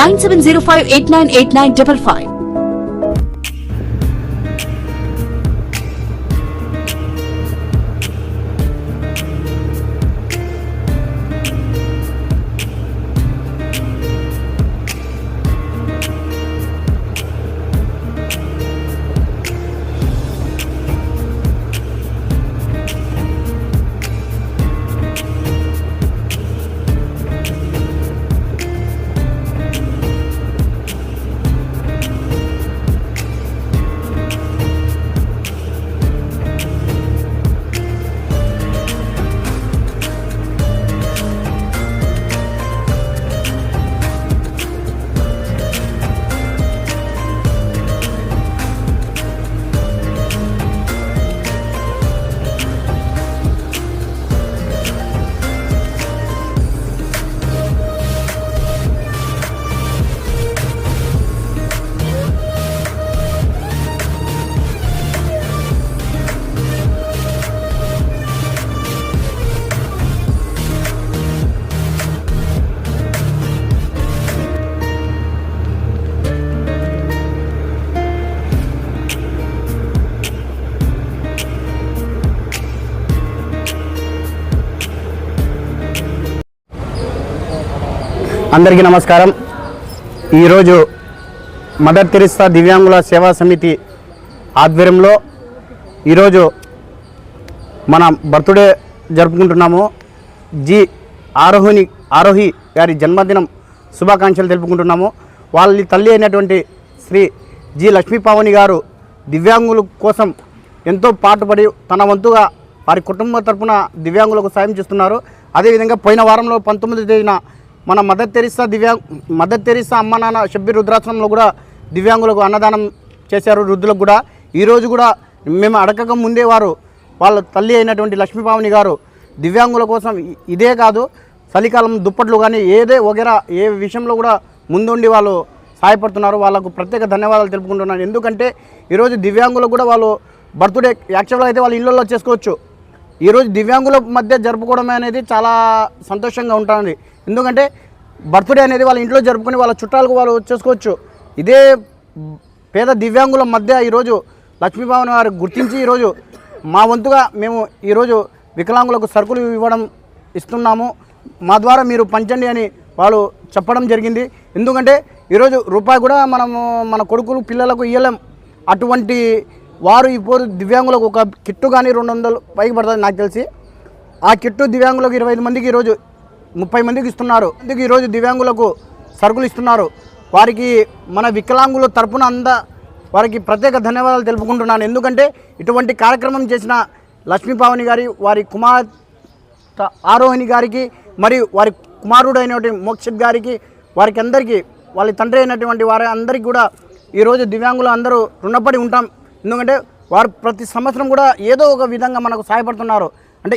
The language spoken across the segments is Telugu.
nine seven zero five eight nine eight nine double five అందరికీ నమస్కారం. ఈరోజు మదర్ తెరిస్తా దివ్యాంగుల సేవా సమితి ఆధ్వర్యంలో ఈరోజు మన బర్త్డే జరుపుకుంటున్నాము. జి ఆరోహిని ఆరోహి గారి జన్మదినం శుభాకాంక్షలు తెలుపుకుంటున్నాము. వాళ్ళ తల్లి అయినటువంటి శ్రీ జి లక్ష్మీపావని గారు దివ్యాంగుల కోసం ఎంతో పాటుపడి తన వంతుగా వారి కుటుంబ తరపున దివ్యాంగులకు సాయం చేస్తున్నారు. అదేవిధంగా పోయిన వారంలో పంతొమ్మిది తేదీన మన మదర్ తెరిసా దివ్యాంగ్ మదర్ తెరిసా అమ్మ నాన్న షబ్బీర్ రుద్రాశ్రమంలో కూడా దివ్యాంగులకు అన్నదానం చేశారు వృద్ధులకు కూడా. ఈరోజు కూడా మేము అడగక ముందే వారు వాళ్ళ తల్లి అయినటువంటి లక్ష్మీపావని గారు దివ్యాంగుల కోసం ఇదే కాదు చలికాలం దుప్పట్లు కానీ ఏదే వగేరా ఏ విషయంలో కూడా ముందుండి వాళ్ళు సహాయపడుతున్నారు వాళ్ళకు ప్రత్యేక ధన్యవాదాలు తెలుపుకుంటున్నాను. ఎందుకంటే ఈరోజు దివ్యాంగులకు కూడా వాళ్ళు బర్త్డే యాక్చువల్గా అయితే వాళ్ళ ఇళ్ళల్లో చేసుకోవచ్చు. ఈరోజు దివ్యాంగుల మధ్య జరుపుకోవడం అనేది చాలా సంతోషంగా ఉంటుంది. ఎందుకంటే బర్త్డే అనేది వాళ్ళ ఇంట్లో జరుపుకొని వాళ్ళ చుట్టాలకు వాళ్ళు చేసుకోవచ్చు. ఇదే పేద దివ్యాంగుల మధ్య ఈరోజు లక్ష్మీభావన్ గారు గుర్తించి ఈరోజు మా వంతుగా మేము ఈరోజు వికలాంగులకు సరుకులు ఇవ్వడం ఇస్తున్నాము. మా ద్వారా మీరు పంచండి అని వాళ్ళు చెప్పడం జరిగింది. ఎందుకంటే ఈరోజు రూపాయి కూడా మనము మన కొడుకులు పిల్లలకు ఇవ్వలేం అటువంటి వారు ఇప్పుడు దివ్యాంగులకు ఒక కిట్టు కానీ రెండు వందలు పైకి పడుతుంది నాకు తెలిసి. ఆ కిట్టు దివ్యాంగులకు ఇరవై ఐదు మందికి ఈరోజు ముప్పై మందికి ఇస్తున్నారు. అందుకు ఈరోజు దివ్యాంగులకు సరుకులు ఇస్తున్నారు. వారికి మన వికలాంగుల తరపున అంద వారికి ప్రత్యేక ధన్యవాదాలు తెలుపుకుంటున్నాను. ఎందుకంటే ఇటువంటి కార్యక్రమం చేసిన లక్ష్మీపావని గారి వారి కుమార్ ఆరోహిణి గారికి మరియు వారి కుమారుడు అయినటువంటి మోక్షిత్ గారికి వారికి అందరికీ వాళ్ళ తండ్రి అయినటువంటి వారి అందరికీ కూడా ఈరోజు దివ్యాంగులు అందరూ రుణపడి ఉంటాం. ఎందుకంటే వారు ప్రతి సంవత్సరం కూడా ఏదో ఒక విధంగా మనకు సహాయపడుతున్నారు. అంటే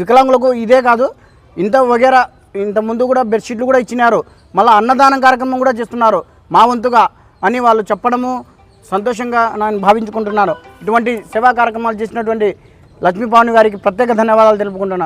వికలాంగులకు ఇదే కాదు ఇంత వగేరా ఇంత ముందు కూడా బెడ్షీట్లు కూడా ఇచ్చినారు. మళ్ళీ అన్నదానం కార్యక్రమం కూడా చేస్తున్నారు. మా వంతుగా అని వాళ్ళు చెప్పడము సంతోషంగా నేను భావించుకుంటున్నాను ఇటువంటి సేవా కార్యక్రమాలు చేసినటువంటి లక్ష్మీపావని గారికి ప్రత్యేక ధన్యవాదాలు తెలుపుకుంటున్నాను